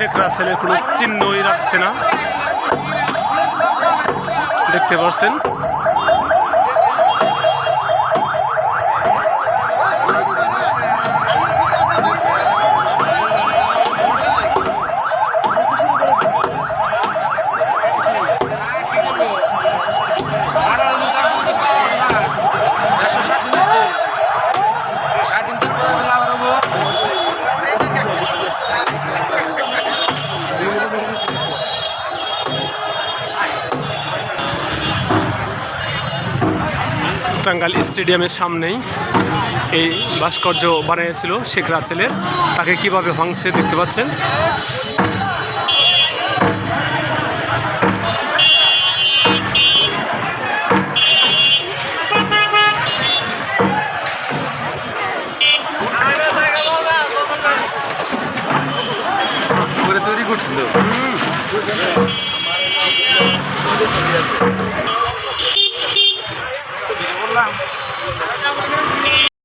শেখ রাসেলের কোনো চিহ্নই রাখছে না। দেখতে পাচ্ছেন টাঙ্গাইল স্টেডিয়ামের সামনেই এই ভাস্কর্য বানিয়েছিল শেখ রাসেলের। তাকে কীভাবে ভাঙছে দেখতে পাচ্ছেন? তৈরি করছিল। Ini